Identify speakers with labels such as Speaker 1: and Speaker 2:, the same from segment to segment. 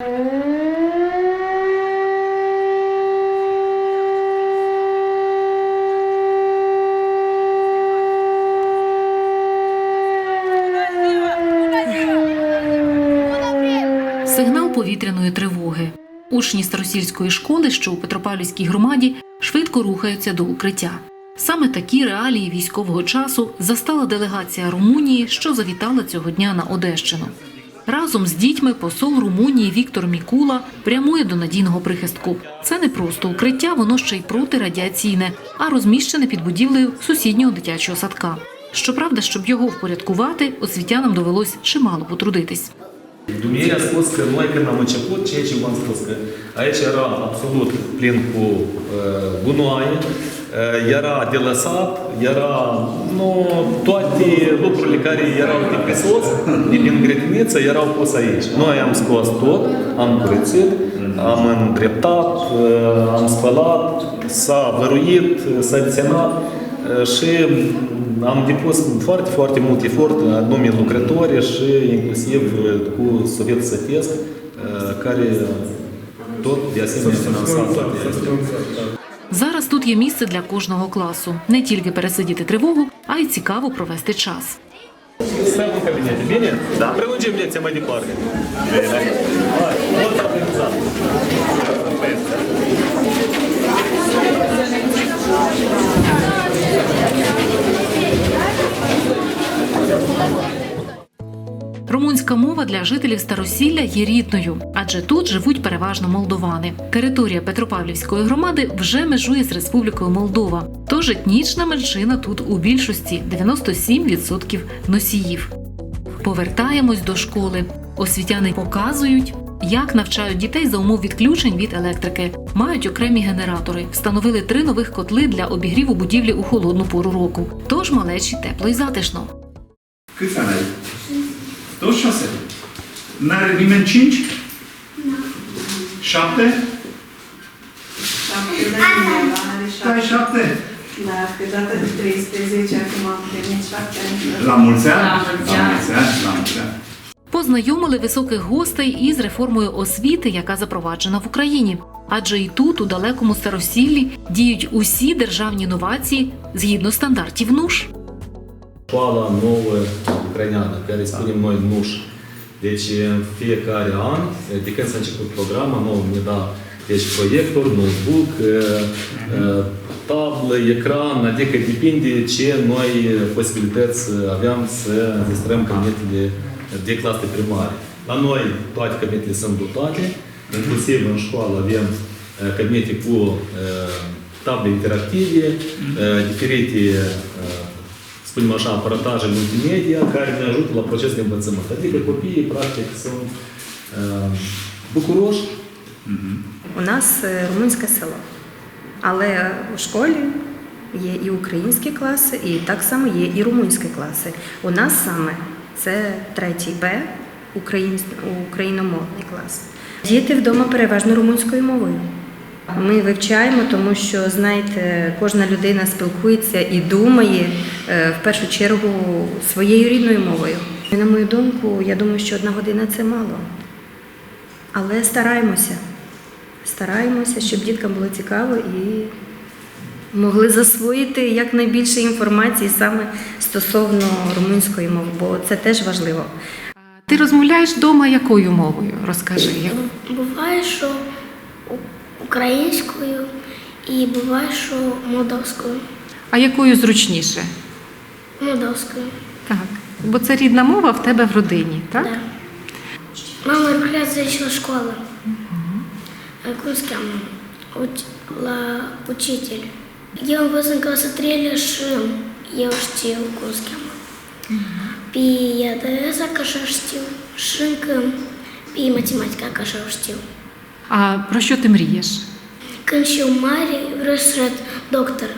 Speaker 1: Сигнал повітряної тривоги. Учні старосільської школи, що у Петропавлівській громаді, швидко рухаються до укриття. Саме такі реалії військового часу застала делегація Румунії, що завітала цього дня на Одещину. Разом з дітьми посол Румунії Віктор Мікула прямує до надійного прихистку. Це не просто укриття, воно ще й протирадіаційне, а розміщене під будівлею сусіднього дитячого садка. Щоправда, щоб його впорядкувати, освітянам довелось чимало потрудитись.
Speaker 2: Думія скоска лайка на. А я чара абсолют плінку гунуаї, яра ділесат, яра, ну, Eh, era de lăsat, era nu, toate lucrurile care erau de pe sos, de din grădiniță, erau pus aici. Noi am scos tot, am curățit, am îndreptat, eh, am spălat, s-a văruit, s-a desenat eh, și am depus foarte, foarte mult efort anume lucrători și inclusiv cu Sovietul Sătesc, care tot de asemenea finanța toate.
Speaker 1: Зараз тут є місце для кожного класу. Не тільки пересидіти тривогу, а й цікаво провести час.
Speaker 2: В? Да. Тема департы.
Speaker 1: Румунська мова для жителів Старосілля є рідною, адже тут живуть переважно молдовани. Територія Петропавлівської громади вже межує з Республікою Молдова. Тож етнічна меншина тут у більшості 97% носіїв. Повертаємось до школи. Освітяни показують, як навчають дітей за умов відключень від електрики. Мають окремі генератори, встановили три нових котли для обігріву будівлі у холодну пору року. Тож малечі тепло й затишно.
Speaker 3: Câți ani ai? 26? N-are nimeni 5? 7? Stai 7?
Speaker 4: Da, pe data de 13 acum am primit 7 ani.
Speaker 3: La mulți ani?
Speaker 4: La mulți ani.
Speaker 3: la mulți ani.
Speaker 1: Познайомили високих гостей із реформою освіти, яка запроваджена в Україні. Адже і тут, у далекому старосіллі, діють усі державні новації згідно стандартів НУШ.
Speaker 2: Nouă ucraineană, care spunem noi NUș. Deci în fiecare an, de când s-a început programa, nouă ne da deci proiector, notebook, eh, eh, tablă, ecran, adică depinde ce noi posibilități aveam să destrăm cabinetele de clase primare. La noi toate cabinetele sunt dotate, inclusiv în școală avem eh, cabinete cu eh, table interactive, eh, diferite care ne ajută la procesul de învățământ. Adică copiii, practic, sunt uh, bucuroși
Speaker 5: У нас е, румунське село, але у школі є і українські класи, і так само є і румунські класи. У нас саме це третій Б, україномовний клас. Діти вдома переважно румунською мовою. Ми вивчаємо, тому що, знаєте, кожна людина спілкується і думає в першу чергу своєю рідною мовою. І, на мою думку, я думаю, що одна година це мало. Але стараємося. Стараємося, щоб діткам було цікаво і могли засвоїти якнайбільше інформації саме стосовно румунської мови, бо це теж важливо.
Speaker 1: Ти розмовляєш вдома якою мовою? Розкажи. як?
Speaker 6: Буває, що українською і буває, що молдавською.
Speaker 1: А якою зручніше?
Speaker 6: Молдавською.
Speaker 1: Так. Бо це рідна мова в тебе в родині, так?
Speaker 6: Да. Мама рухляет зайшла школа. Курская уч, ла, учитель. Я в 8 класса шим. Я учтил курским. Пи я ДС каша штил. Шинком. Пи математика каша штил.
Speaker 1: А про що ти мрієш?
Speaker 6: Кончил Марі вирішет доктор.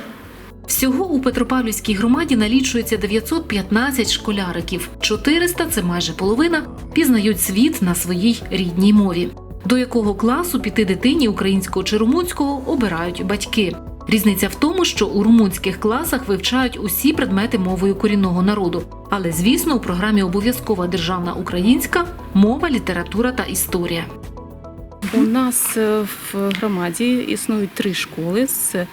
Speaker 1: Всього у Петропавлівській громаді налічується 915 школяриків. 400 – це майже половина, пізнають світ на своїй рідній мові. До якого класу піти дитині українського чи румунського обирають батьки. Різниця в тому, що у румунських класах вивчають усі предмети мовою корінного народу. Але, звісно, у програмі обов'язкова державна українська мова, література та історія.
Speaker 7: У нас е, в громаді існують три школи з е,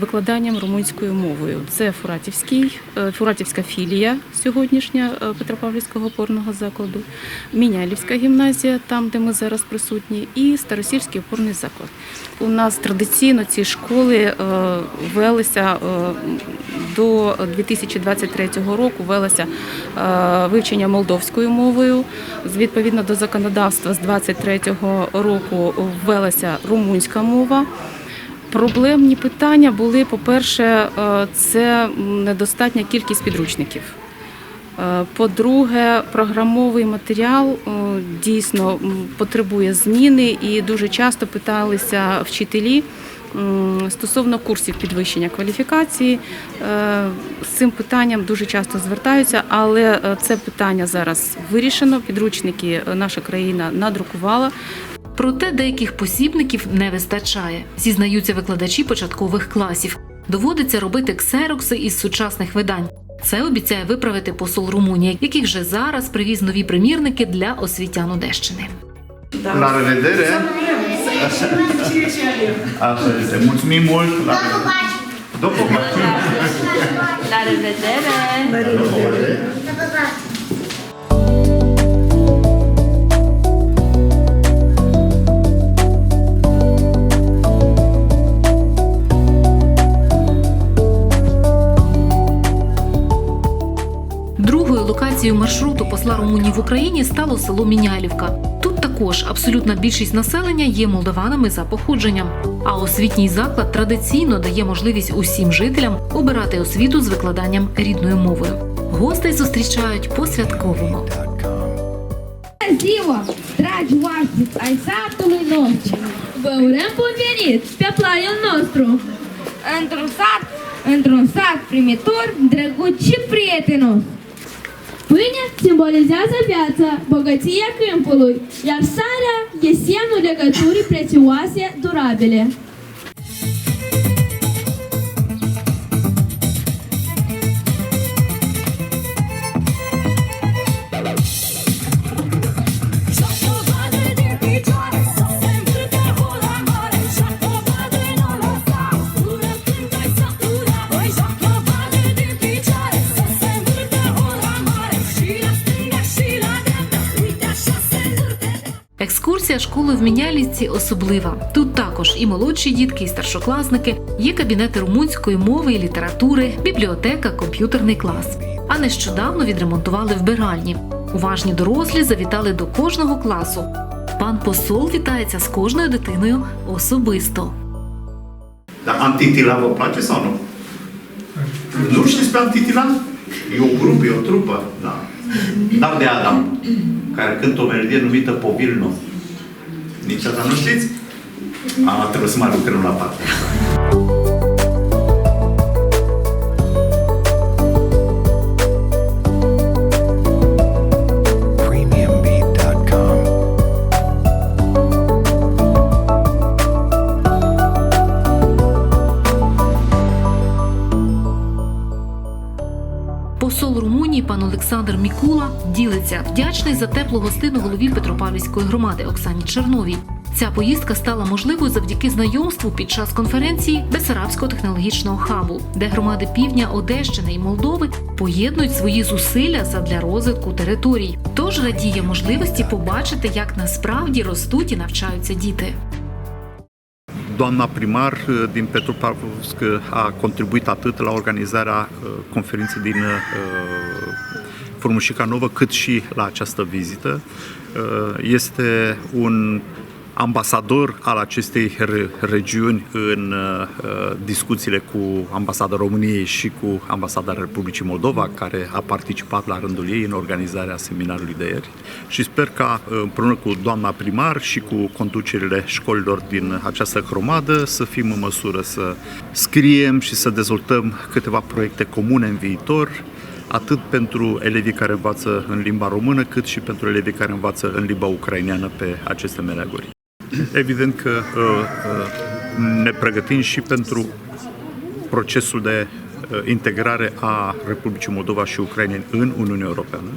Speaker 7: викладанням румунською мовою. Це Фуратівський, е, Фуратівська філія сьогоднішня Петропавлівського опорного закладу, Мінялівська гімназія, там де ми зараз присутні, і Старосільський опорний заклад. У нас традиційно ці школи велися до 2023 року велося вивчення молдовською мовою. Відповідно до законодавства з 23-го року ввелася румунська мова. Проблемні питання були, по-перше, е, це недостатня кількість підручників. Е, По-друге, програмовий матеріал е, дійсно потребує зміни, і дуже часто питалися вчителі стосовно курсів підвищення кваліфікації. З цим питанням дуже часто звертаються, але це питання зараз вирішено. Підручники наша країна надрукувала.
Speaker 1: Проте деяких посібників не вистачає, зізнаються викладачі початкових класів. Доводиться робити ксерокси із сучасних видань. Це обіцяє виправити посол Румунії, який вже зараз привіз нові примірники для освітян Одещини.
Speaker 3: La revedere! Așa este. Mulțumim mult! La revedere! După
Speaker 4: La revedere!
Speaker 1: Локацією маршруту посла Румунії в Україні стало село Мінялівка. Тут також абсолютна більшість населення є молдаванами за походженням. А освітній заклад традиційно дає можливість усім жителям обирати освіту з викладанням рідною мовою. Гостей зустрічають по святковому.
Speaker 8: Ziua, dragi oaspeți ai satului nostru! Vă urăm bun venit pe plaiul nostru! Într-un sat, într-un sat primitor, drăguț și prietenos! Pâinea simbolizează viața, bogăția câmpului, iar sarea e semnul legăturii prețioase, durabile.
Speaker 1: Екскурсія школи в Мінялівці особлива. Тут також і молодші дітки, і старшокласники, є кабінети румунської мови і літератури, бібліотека, комп'ютерний клас. А нещодавно відремонтували вбиральні. Уважні дорослі завітали до кожного класу. Пан посол вітається з кожною дитиною особисто.
Speaker 3: Vă place sau nu? Știți despre Antitila? E o grupă, e o trupă, da. Dar Povilno. Niciodată nu știți? A, trebuie să mai lucrăm la partea asta.
Speaker 1: Мікула ділиться вдячний за теплу гостину голові Петропавлівської громади Оксані Черновій. Ця поїздка стала можливою завдяки знайомству під час конференції Бесарабського технологічного хабу, де громади півдня Одещини і Молдови поєднують свої зусилля задля розвитку територій. Тож радіє можливості побачити, як насправді ростуть і навчаються діти.
Speaker 3: Doamna primar uh, din Petropavlovsk a contribuit atât la organizarea uh, conferinței din uh, Formușica Novă, cât și la această vizită. Uh, Este un ambasador al acestei re- regiuni în uh, discuțiile cu ambasada României și cu ambasada Republicii Moldova, care a participat la rândul ei în organizarea seminarului de ieri. Și sper ca uh, împreună cu doamna primar și cu conducerile școlilor din această hromadă să fim în măsură să scriem și să dezvoltăm câteva proiecte comune în viitor, atât pentru elevii care învață în limba română, cât și pentru elevii care învață în limba ucraineană pe aceste meleaguri. Evident că uh, uh, ne pregătim și pentru procesul de uh, integrare a Republicii Moldova și Ucrainei în Uniunea Europeană.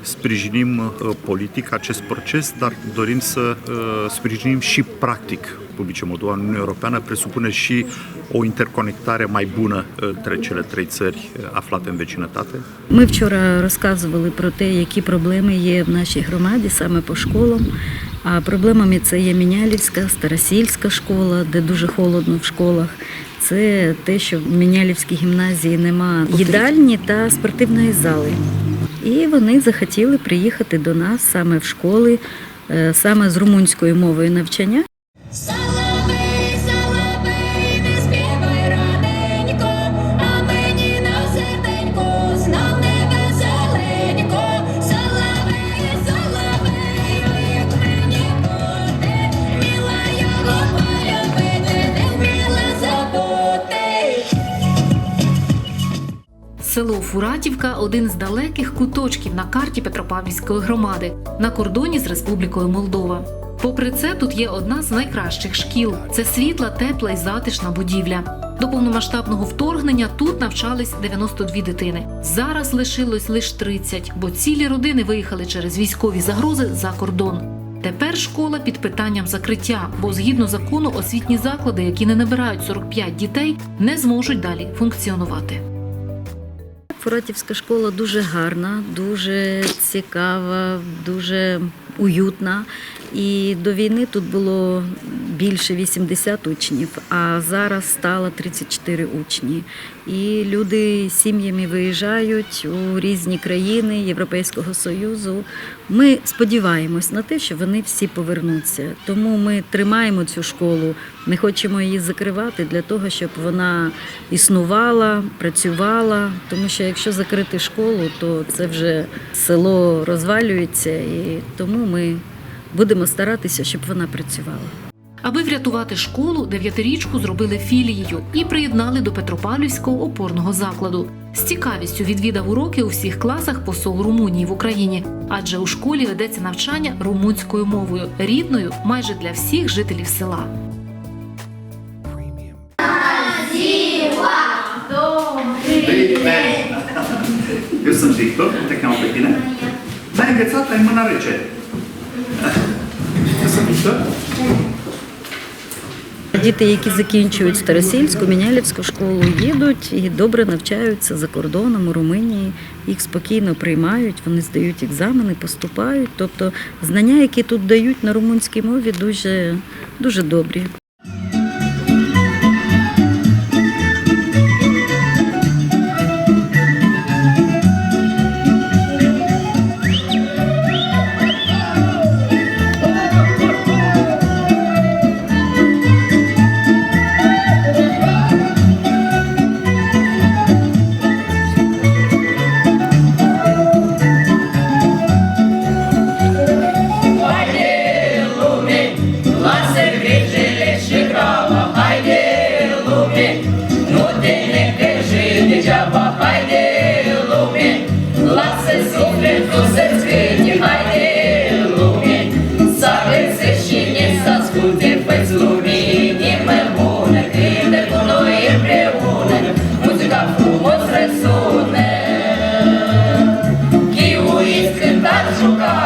Speaker 3: Sprijinim uh, politic acest proces, dar dorim să uh, sprijinim și practic Republicii Moldova în Uniunea Europeană, presupune și o interconectare mai bună uh, între cele trei țări uh, aflate în vecinătate.
Speaker 9: Ми вчора розказували про те, які проблеми є в нашій громаді саме по школам. А проблемами це є Мінялівська, Старосільська школа, де дуже холодно в школах. Це те, що в Мінялівській гімназії нема їдальні та спортивної зали. І вони захотіли приїхати до нас саме в школи, е, саме з румунською мовою навчання.
Speaker 1: Село Фуратівка один з далеких куточків на карті Петропавлівської громади на кордоні з Республікою Молдова. Попри це, тут є одна з найкращих шкіл. Це світла, тепла і затишна будівля. До повномасштабного вторгнення тут навчались 92 дитини. Зараз лишилось лише 30, бо цілі родини виїхали через військові загрози за кордон. Тепер школа під питанням закриття, бо згідно закону освітні заклади, які не набирають 45 дітей, не зможуть далі функціонувати.
Speaker 9: Фуратівська школа дуже гарна, дуже цікава, дуже уютна. І до війни тут було більше 80 учнів, а зараз стало 34 учні. І люди сім'ями виїжджають у різні країни Європейського Союзу. Ми сподіваємось на те, що вони всі повернуться. Тому ми тримаємо цю школу, не хочемо її закривати для того, щоб вона існувала, працювала. Тому що якщо закрити школу, то це вже село розвалюється, і тому ми будемо старатися, щоб вона працювала.
Speaker 1: Аби врятувати школу, дев'ятирічку зробили філією і приєднали до Петропавлівського опорного закладу. З цікавістю відвідав уроки у всіх класах посол Румунії в Україні, адже у школі ведеться навчання румунською мовою, рідною майже для всіх жителів села.
Speaker 3: Eu sunt Victor, te cheamă pe tine? N-ai înghețat, ai mâna rece.
Speaker 9: Діти, які закінчують Старосільську, Мінялівську школу, їдуть і добре навчаються за кордоном у Румунії. Їх спокійно приймають, вони здають екзамени, поступають. Тобто знання, які тут дають на румунській мові, дуже, дуже добрі.
Speaker 6: Azúcar.